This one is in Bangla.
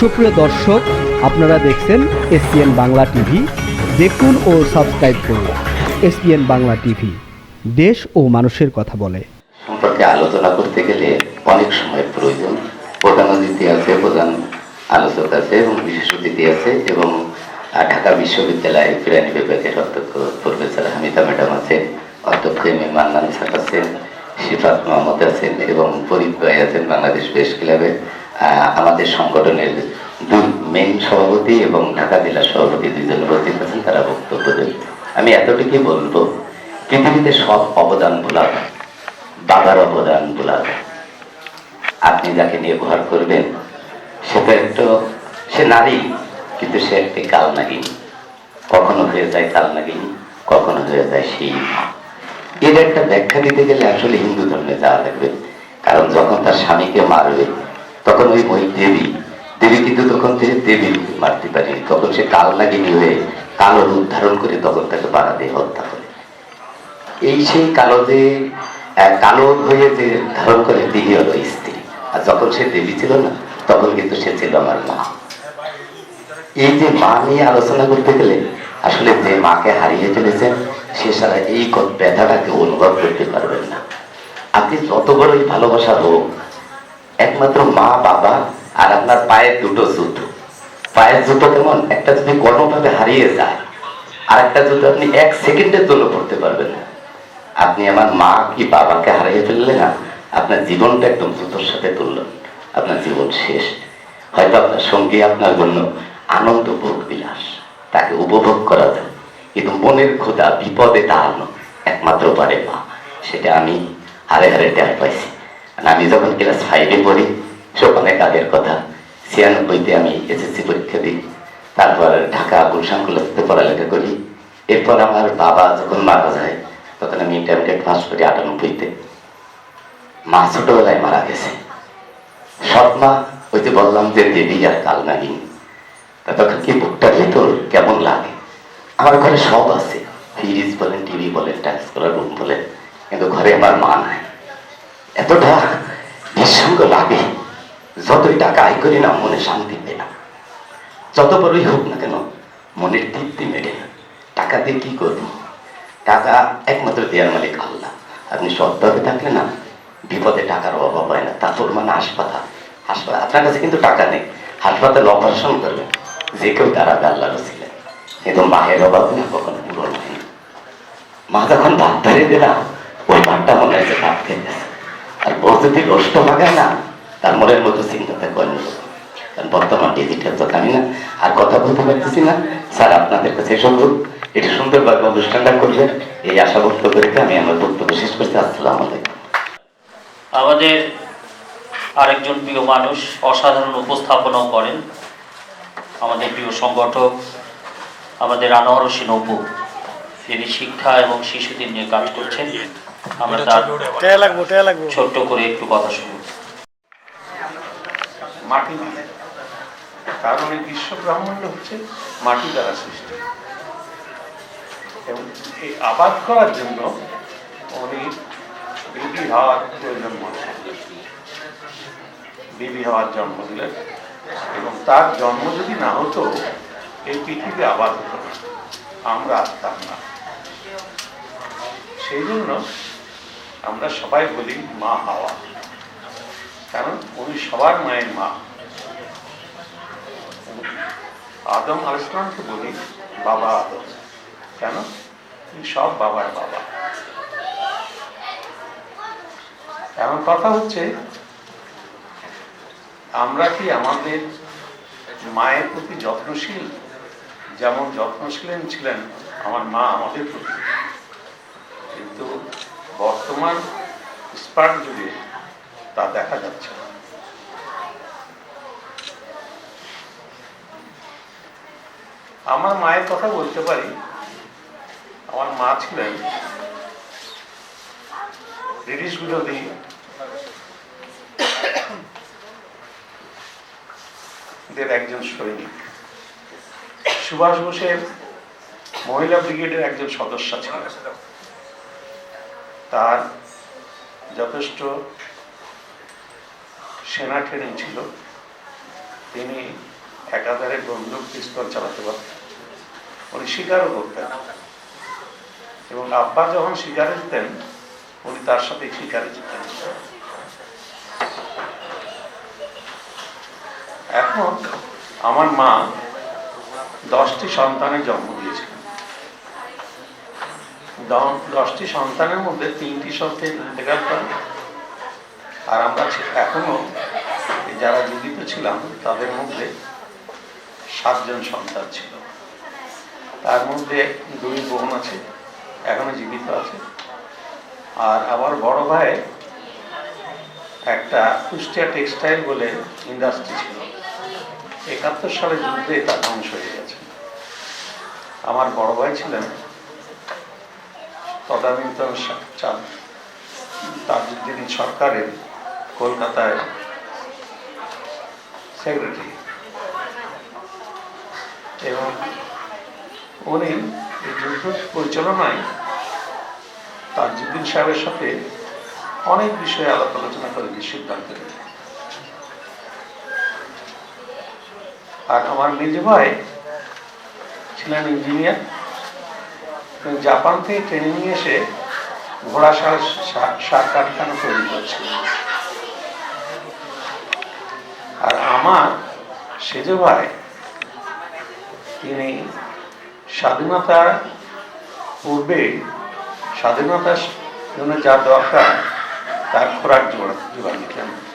সুপ্রিয় দর্শক, আপনারা দেখছেন এসপিএন বাংলা টিভি। দেখুন ও সাবস্ক্রাইব করুন এসপিএন বাংলা টিভি। দেশ ও মানুষের কথা বলে। সম্পর্কে আলোচনা করতে গেলে অনেক সময়ের প্রয়োজন। প্রধান অতিথি আছে, প্রধান আলোচক আছে এবং বিশেষ অতিথি আছে এবং ঢাকা বিশ্ববিদ্যালয় ফিরানি বিভাগের অধ্যক্ষ প্রফেসর হামিদা ম্যাডাম আছেন, অধ্যক্ষ এম এ মান্নান স্যার আছেন, শিফাত মোহাম্মদ আছেন এবং ফরিদ ভাই আছেন বাংলাদেশ প্রেস ক্লাবের আমাদের সংগঠনের দুই মেইন সভাপতি এবং ঢাকা জেলা সভাপতি দুইজন উপস্থিত আছেন, তারা বক্তব্য দেন। আমি এতটুকুই বলব, পৃথিবীতে সব অবদান হয় বাবার অবদান বলা আপনি যাকে নিয়ে ঘর করবেন, সে তো একটু, সে নারী, কিন্তু সে একটি কাল নাগিনী। কখনো হয়ে যায় কাল নাগিনী, কখনো হয়ে যায় সেই। এর একটা ব্যাখ্যা দিতে গেলে আসলে হিন্দু ধর্মে যাওয়া লাগবে, কারণ যখন তার স্বামীকে মারবে তখন ওই ওই দেবী দেবী কিন্তু তখন সে দেবী মারতে পারেনি তখন সে কাল নাগিনী হয়ে কালো রূপ ধারণ করে তখন তাকে বাড়া দিয়ে হত্যা করে। এই সেই কালো যে কালো হয়ে যে ধারণ করে তিনি হলো স্ত্রী। আর যখন সে দেবী ছিল না, তখন কিন্তু সে ছিল আমার মা। এই যে মা নিয়ে আলোচনা করতে গেলে, আসলে যে মাকে হারিয়ে ফেলেছেন, সে সারা এই ব্যথাটাকে অনুভব করতে পারবেন না। আপনি যত বড়ই ভালোবাসা হোক একমাত্র মা, বাবা আর আপনার পায়ের দুটো জুতো। পায়ের জুতো কেমন একটা যদি কোনোভাবে হারিয়ে যায় আর একটা জুতো আপনি এক সেকেন্ডের জন্য পড়তে পারবেন না। আপনি আমার মা কি বাবাকে হারিয়ে ফেললে না? আপনার জীবনটা একদম জুতোর সাথে তুললেন আপনার জীবন শেষ। হয়তো আপনার সঙ্গী আপনার জন্য আনন্দ ভোগ বিলাস। তাকে উপভোগ করা যায়। কিন্তু মনের ক্ষুধা, বিপদে দাঁড়ানো একমাত্র পারে মা। সেটা আমি হারে হারে টের পাইছি। আমি যখন ক্লাস ফাইভে পড়ি সব অনেক আগের কথা, ছিয়ানব্বইতে আমি এসএসসি পরীক্ষা দিই, তারপর ঢাকা গুলশান কলেজে পড়ালেখা করি। এরপর আমার বাবা যখন মারা যায়, তখন আমি ইন্টারমিডিয়েট পাস করি আটানব্বইতে। মা ছোটবেলায় মারা গেছে। সৎ মা ওই যে বললাম যে দেবী আর কাল নাগিনী তা তখন কি বুকটা ভেতর কেমন লাগে? আমার ঘরে সব আছে। ফ্রিজ বলেন, টিভি বলেন ট্যাক্স করার রুম বলেন, কিন্তু ঘরে আমার মা নাই। এতটা নিঃসঙ্গ লাগে যতই টাকা আয় করি না, মনে শান্তি পাই না। যত বড়ই হোক না কেন, মনের তৃপ্তি মেরে টাকা দিয়ে কি করব? টাকা একমাত্র দেয়ার মালিক আল্লাহ। আপনি সৎভাবে থাকলে না, বিপদে টাকার অভাব হয় না। তারপর মানে হাসপাতাল। হাসপাতাল আপনার কাছে কিন্তু টাকা নেই। হাসপাতালে অপারেশন করবে। যে কেউ তারা আল্লাহ ছিলেন কিন্তু মায়ের অভাব না, কখনো পূরণ হয়নি মা যখন ভাত ধরে দিলাম, ওই ভাতটা মনে হয়েছে যদি রোষ্ট লাগায় না, তার মনের মতো চিন্তাতে করেন কারণ বর্তমান ডিজিটাল তো আমি না, আর কথা বলতে পারতেছি না। স্যার, আপনাদের কাছে সম্ভব এটি সুন্দরভাবে অনুষ্ঠানটা করবেন এই আশা ব্যক্ত করে আমি আমার বক্তব্য শেষ করছি। আসসালামু আলাইকুম। আমাদের আরেকজন প্রিয় মানুষ, অসাধারণ উপস্থাপনাও করেন। আমাদের প্রিয় সংগঠক, আমাদের আনোয়ার হোসেন যিনি শিক্ষা এবং শিশুদের নিয়ে কাজ করছেন। আমরা তার ছোট্ট করে একটু কথা শুনব। মাটি কারণ এই বিশ্ব ব্রহ্মাণ্ড হচ্ছে মাটি দ্বারা সৃষ্টি। এবং এই আবাদ করার জন্য উনি বিবি হওয়ার প্রয়োজন মনে বিবি হওয়ার জন্ম দিলেন এবং তার জন্ম যদি না হতো এই পৃথিবী আবাদ হতো না। আমরা আসতাম না। সেই জন্য আমরা সবাই বলি মা হাওয়া। কারণ উনি সবার মায়ের মা। আদম আলাইসলামকে বলি বাবা আদম। কেন? সব বাবার বাবা। এমন কথা হচ্ছে, আমরা কি আমাদের মায়ের প্রতি যত্নশীল? যেমন যত্নশীল ছিলেন আমার মা আমাদের প্রতি। বর্তমান স্মার্ট যুগে তা দেখা যাচ্ছে। না আমার মায়ের কথা বলতে পারি, আমার মা ছিলেন ব্রিটিশ বিরোধী। দের একজন সৈনিক। সুভাষ বোসের মহিলা ব্রিগেডের একজন সদস্য ছিলেন। তার যথেষ্ট সেনা ট্রেনিং ছিল। তিনি একাধারে বন্দুক পিস্তল চালাতে পারতেন। উনি শিকারও করতেন। এবং আব্বা যখন শিকারে যেতেন উনি তার সাথে শিকারে যেতেন এখন আমার মা দশটি সন্তানের জন্ম দিয়েছিলেন দ- দশটি সন্তানের মধ্যে তিনটি সন্তান ইন্তেকাল করেন আর আমরা এখনও যারা জীবিত ছিলাম, তাদের মধ্যে সাতজন সন্তান ছিল। তার মধ্যে দুই বোন আছে, এখনও জীবিত আছে। আর আবার বড় ভাই একটা কুষ্টিয়া টেক্সটাইল বলে ইন্ডাস্ট্রি ছিল। একাত্তর সালে যুদ্ধে তা ধ্বংস হয়ে গেছে। আমার বড় ভাই ছিলেন তদানীন্তন তাজউদ্দিন সরকারের কলকাতায় সেক্রেটারি এবং উনি এই যুদ্ধ পরিচালনায় তাজউদ্দিন সাহেবের সাথে অনেক বিষয়ে আলাপ আলোচনা করে সিদ্ধান্ত নেন আর আমার নিজ ভাই ছিলেন ইঞ্জিনিয়ার জাপান থেকে ট্রেনিং এসে ঘোড়া সার, সার- কারখানা তৈরি করছিল আর আমার সেজ ভাই, তিনি স্বাধীনতার পূর্বে স্বাধীনতার জন্য যা দরকার, তার খোরাক জোগাড় নিতেন।